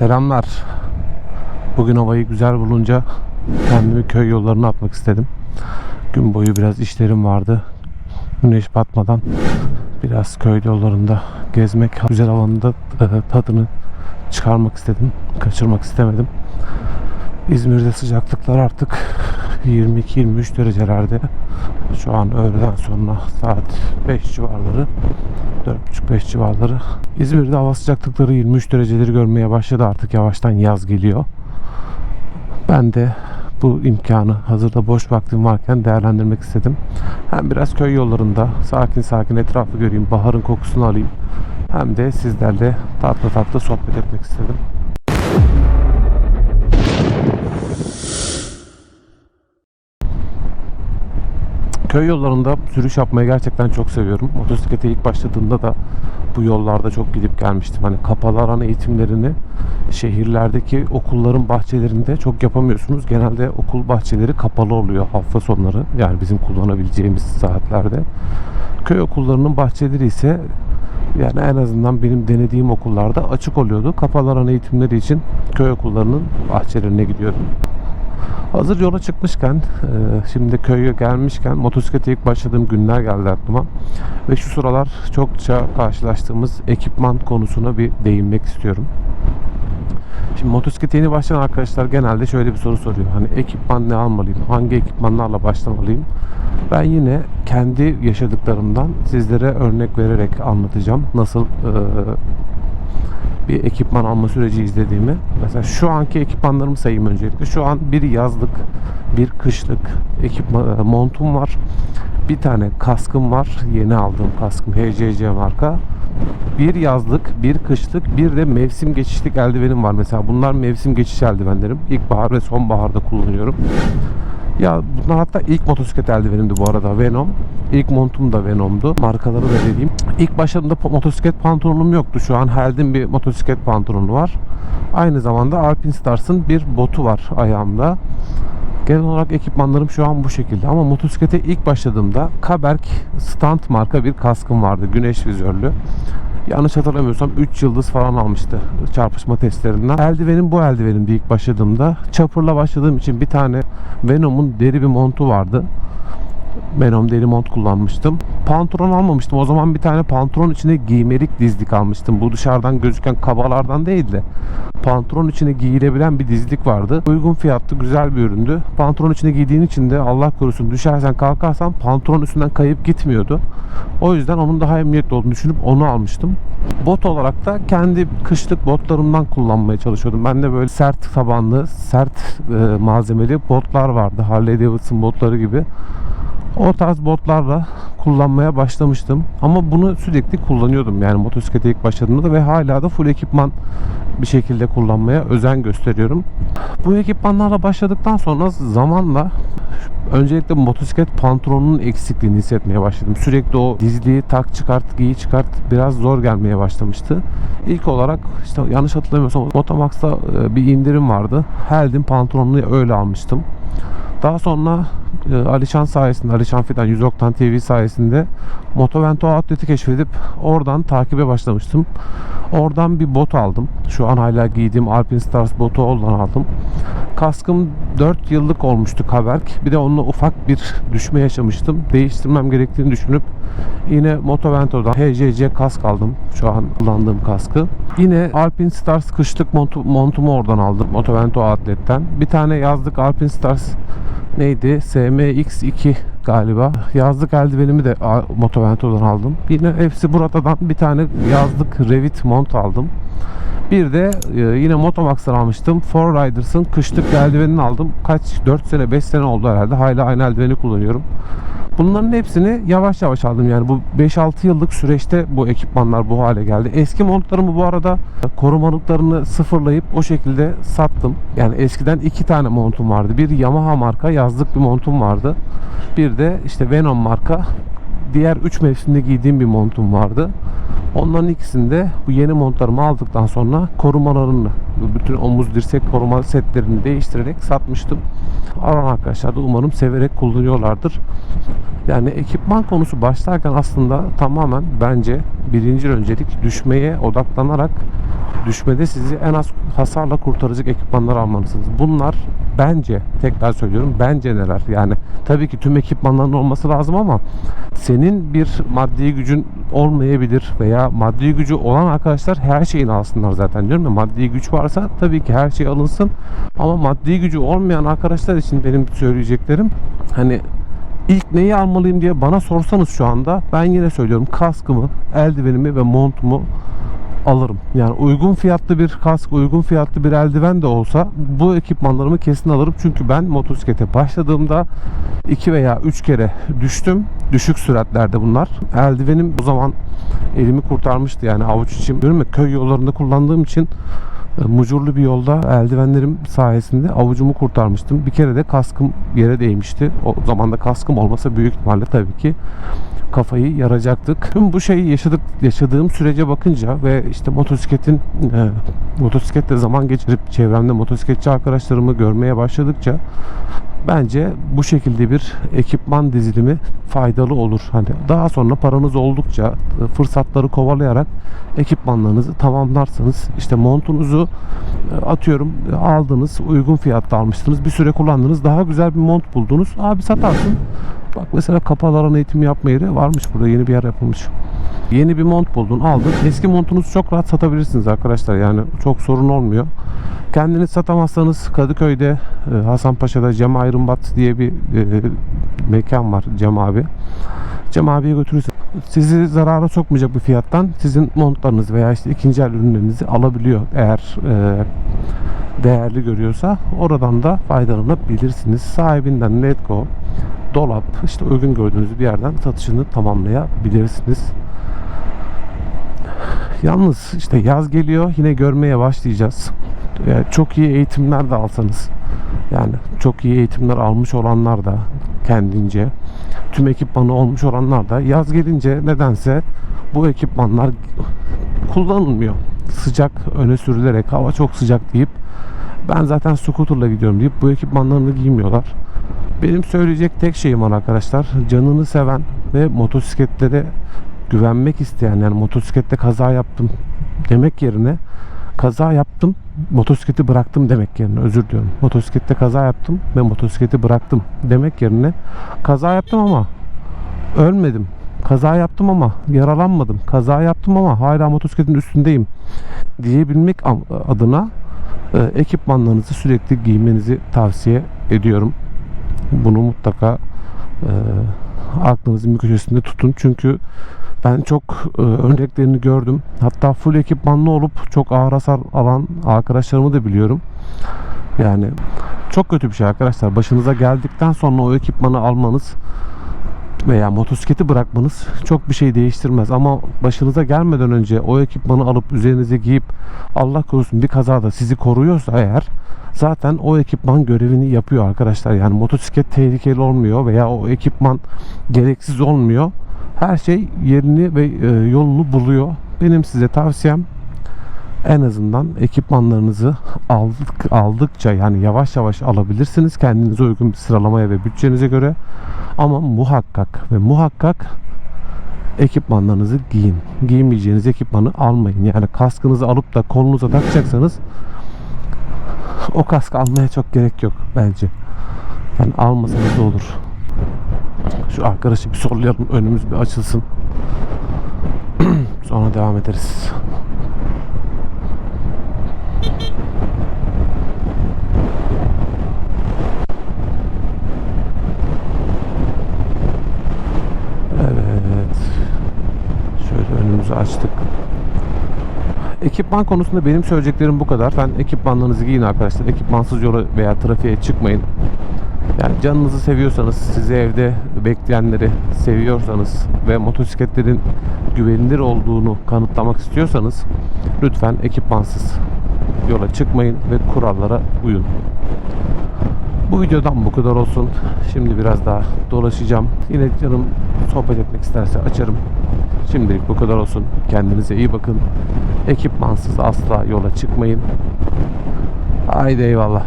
Selamlar. Bugün havayı güzel bulunca kendimi köy yollarına atmak istedim. Gün boyu biraz işlerim vardı. Güneş batmadan biraz köy yollarında gezmek, güzel havanın tadını çıkarmak istedim. Kaçırmak istemedim. İzmir'de sıcaklıklar artık 22-23 derecelerde. Şu an öğleden sonra saat 5 civarları. 4.30-5 civarları. İzmir'de hava sıcaklıkları 23 dereceleri görmeye başladı artık yavaştan yaz geliyor. Ben de bu imkanı hazırda boş vaktim varken değerlendirmek istedim. Hem biraz köy yollarında sakin sakin etrafı göreyim, baharın kokusunu alayım. Hem de sizlerle tatlı tatlı sohbet etmek istedim. Köy yollarında sürüş yapmayı gerçekten çok seviyorum. Motosiklete ilk başladığımda da bu yollarda çok gidip gelmiştim. Hani kapalı alan eğitimlerini şehirlerdeki okulların bahçelerinde çok yapamıyorsunuz. Genelde okul bahçeleri kapalı oluyor hafta sonları. Yani bizim kullanabileceğimiz saatlerde. Köy okullarının bahçeleri ise yani en azından benim denediğim okullarda açık oluyordu. Kapalı alan eğitimleri için köy okullarının bahçelerine gidiyordum. Hazır yola çıkmışken, e, şimdi köye gelmişken motosiklete ilk başladığım günler geldi aklıma. Ve şu sıralar çokça karşılaştığımız ekipman konusuna bir değinmek istiyorum. Şimdi motosiklete yeni başlayan arkadaşlar genelde şöyle bir soru soruyor. Hani ekipman ne almalıyım? Hangi ekipmanlarla başlamalıyım? Ben yine kendi yaşadıklarımdan sizlere örnek vererek anlatacağım. Nasıl e, bir ekipman alma süreci izlediğimi. Mesela şu anki ekipmanlarımı sayayım öncelikle. Şu an bir yazlık, bir kışlık ekipman, e, montum var. Bir tane kaskım var. Yeni aldığım kaskım HCC marka. Bir yazlık, bir kışlık, bir de mevsim geçişlik eldivenim var. Mesela bunlar mevsim geçiş eldivenlerim. İlkbahar ve sonbaharda kullanıyorum. Ya bunlar hatta ilk motosiklet eldivenimdi bu arada Venom. İlk montum da Venom'du. Markaları da vereyim. İlk başladığımda motosiklet pantolonum yoktu. Şu an Held'in bir motosiklet pantolonu var. Aynı zamanda Alpine Stars'ın bir botu var ayağımda. Genel olarak ekipmanlarım şu an bu şekilde. Ama motosiklete ilk başladığımda Kaberk Stunt marka bir kaskım vardı. Güneş vizörlü. Yanlış hatırlamıyorsam 3 yıldız falan almıştı çarpışma testlerinden. Eldivenim bu eldivenimdi ilk başladığımda. Chopper'la başladığım için bir tane Venom'un deri bir montu vardı. Venom deri mont kullanmıştım. Pantolon almamıştım. O zaman bir tane pantolon içine giymelik dizlik almıştım. Bu dışarıdan gözüken kabalardan değil de pantolon içine giyilebilen bir dizlik vardı. Uygun fiyatlı, güzel bir üründü. Pantolon içine giydiğin için de Allah korusun düşersen kalkarsan pantolon üstünden kayıp gitmiyordu. O yüzden onun daha emniyetli olduğunu düşünüp onu almıştım. Bot olarak da kendi kışlık botlarımdan kullanmaya çalışıyordum. Ben de böyle sert tabanlı, sert e, malzemeli botlar vardı. Harley Davidson botları gibi. O tarz botlarla kullanmaya başlamıştım. Ama bunu sürekli kullanıyordum. Yani motosiklete ilk başladığımda da ve hala da full ekipman bir şekilde kullanmaya özen gösteriyorum. Bu ekipmanlarla başladıktan sonra zamanla öncelikle motosiklet pantolonunun eksikliğini hissetmeye başladım. Sürekli o dizliği tak çıkart giy çıkart biraz zor gelmeye başlamıştı. İlk olarak işte yanlış hatırlamıyorsam Motomax'ta e, bir indirim vardı. Held'in pantolonunu öyle almıştım. Daha sonra Alişan sayesinde, Alişan Fidan 100 Oktan TV sayesinde Motovento Outlet'i keşfedip oradan takibe başlamıştım. Oradan bir bot aldım. Şu an hala giydiğim Alpine Stars botu oradan aldım. Kaskım 4 yıllık olmuştu Kaberk. Bir de onunla ufak bir düşme yaşamıştım. Değiştirmem gerektiğini düşünüp yine Motovento'dan HCC kask aldım. Şu an kullandığım kaskı. Yine Alpine Stars kışlık montu, montumu oradan aldım. Motovento Outlet'ten. Bir tane yazlık Alpine Stars neydi? SMX2 galiba. Yazlık eldivenimi de Motovento'dan aldım. Yine hepsi buradan bir tane yazlık Revit mont aldım. Bir de e, yine Motomax'tan almıştım. Four Riders'ın kışlık eldivenini aldım. Kaç? 4 sene 5 sene oldu herhalde. Hala aynı eldiveni kullanıyorum. Bunların hepsini yavaş yavaş aldım. Yani bu 5-6 yıllık süreçte bu ekipmanlar bu hale geldi. Eski montlarımı bu arada korumalıklarını sıfırlayıp o şekilde sattım. Yani eskiden iki tane montum vardı. Bir Yamaha marka yazlık bir montum vardı. Bir de işte Venom marka diğer 3 mevsimde giydiğim bir montum vardı. Onların ikisinde bu yeni montlarımı aldıktan sonra korumalarını, bütün omuz dirsek koruma setlerini değiştirerek satmıştım. Alan arkadaşlar da umarım severek kullanıyorlardır. Yani ekipman konusu başlarken aslında tamamen bence birinci öncelik düşmeye odaklanarak düşmede sizi en az hasarla kurtaracak ekipmanlar almalısınız. Bunlar bence tekrar söylüyorum bence neler yani tabii ki tüm ekipmanların olması lazım ama senin bir maddi gücün olmayabilir veya maddi gücü olan arkadaşlar her şeyini alsınlar zaten diyorum ya maddi güç varsa tabii ki her şey alınsın ama maddi gücü olmayan arkadaşlar için benim söyleyeceklerim hani ilk neyi almalıyım diye bana sorsanız şu anda ben yine söylüyorum kaskımı, eldivenimi ve montumu alırım. Yani uygun fiyatlı bir kask, uygun fiyatlı bir eldiven de olsa bu ekipmanlarımı kesin alırım. Çünkü ben motosiklete başladığımda 2 veya 3 kere düştüm. Düşük süratlerde bunlar. Eldivenim o zaman elimi kurtarmıştı. Yani avuç içim. Diyorum köy yollarında kullandığım için e, mucurlu bir yolda eldivenlerim sayesinde avucumu kurtarmıştım. Bir kere de kaskım yere değmişti. O zaman da kaskım olmasa büyük ihtimalle tabii ki kafayı yaracaktık. Tüm bu şeyi yaşadık yaşadığım sürece bakınca ve işte motosikletin e, motosikletle zaman geçirip çevremde motosikletçi arkadaşlarımı görmeye başladıkça bence bu şekilde bir ekipman dizilimi faydalı olur. Hani daha sonra paranız oldukça e, fırsatları kovalayarak ekipmanlarınızı tamamlarsanız işte montunuzu e, atıyorum e, aldınız uygun fiyatta almıştınız bir süre kullandınız daha güzel bir mont buldunuz abi satarsın bak mesela kapalı alan eğitimi yapma yeri varmış burada yeni bir yer yapılmış. Yeni bir mont buldun aldın. Eski montunuzu çok rahat satabilirsiniz arkadaşlar yani çok sorun olmuyor. Kendiniz satamazsanız Kadıköy'de e, Hasanpaşa'da Cem Ayrımbat diye bir e, mekan var Cem abi. Cem abiye götürürsen sizi zarara sokmayacak bir fiyattan sizin montlarınız veya işte ikinci el ürünlerinizi alabiliyor eğer e, değerli görüyorsa. Oradan da faydalanabilirsiniz. Sahibinden Netco, dolap işte uygun gördüğünüz bir yerden satışını tamamlayabilirsiniz. Yalnız işte yaz geliyor yine görmeye başlayacağız. Çok iyi eğitimler de alsanız yani çok iyi eğitimler almış olanlar da kendince tüm ekipmanı olmuş olanlar da yaz gelince nedense bu ekipmanlar kullanılmıyor. Sıcak öne sürülerek hava çok sıcak deyip ben zaten scooterla gidiyorum deyip bu ekipmanlarını giymiyorlar. Benim söyleyecek tek şeyim var arkadaşlar. Canını seven ve motosikletlere güvenmek isteyen yani motosiklette kaza yaptım demek yerine kaza yaptım motosikleti bıraktım demek yerine özür diliyorum. Motosiklette kaza yaptım ve motosikleti bıraktım demek yerine kaza yaptım ama ölmedim. Kaza yaptım ama yaralanmadım. Kaza yaptım ama hala motosikletin üstündeyim diyebilmek adına e, ekipmanlarınızı sürekli giymenizi tavsiye ediyorum. Bunu mutlaka e, aklınızın bir köşesinde tutun. Çünkü ben çok e, örneklerini gördüm. Hatta full ekipmanlı olup çok ağır hasar alan arkadaşlarımı da biliyorum. Yani çok kötü bir şey arkadaşlar. Başınıza geldikten sonra o ekipmanı almanız veya motosikleti bırakmanız çok bir şey değiştirmez. Ama başınıza gelmeden önce o ekipmanı alıp üzerinize giyip Allah korusun bir kazada sizi koruyorsa eğer zaten o ekipman görevini yapıyor arkadaşlar. Yani motosiklet tehlikeli olmuyor veya o ekipman gereksiz olmuyor. Her şey yerini ve e, yolunu buluyor. Benim size tavsiyem en azından ekipmanlarınızı aldık, aldıkça yani yavaş yavaş alabilirsiniz kendinize uygun bir sıralamaya ve bütçenize göre ama muhakkak ve muhakkak ekipmanlarınızı giyin. Giymeyeceğiniz ekipmanı almayın. Yani kaskınızı alıp da kolunuza takacaksanız o kask almaya çok gerek yok bence. Yani almasanız da olur. Şu arkadaşı bir sollayalım önümüz bir açılsın. Sonra devam ederiz. Evet. Şöyle önümüzü açtık. Ekipman konusunda benim söyleyeceklerim bu kadar. Ben ekipmanlarınızı giyin arkadaşlar. Ekipmansız yola veya trafiğe çıkmayın. Yani canınızı seviyorsanız, sizi evde bekleyenleri seviyorsanız ve motosikletlerin güvenilir olduğunu kanıtlamak istiyorsanız lütfen ekipmansız yola çıkmayın ve kurallara uyun. Bu videodan bu kadar olsun. Şimdi biraz daha dolaşacağım. Yine canım sohbet etmek isterse açarım. Şimdilik bu kadar olsun. Kendinize iyi bakın. Ekipmansız asla yola çıkmayın. Haydi eyvallah.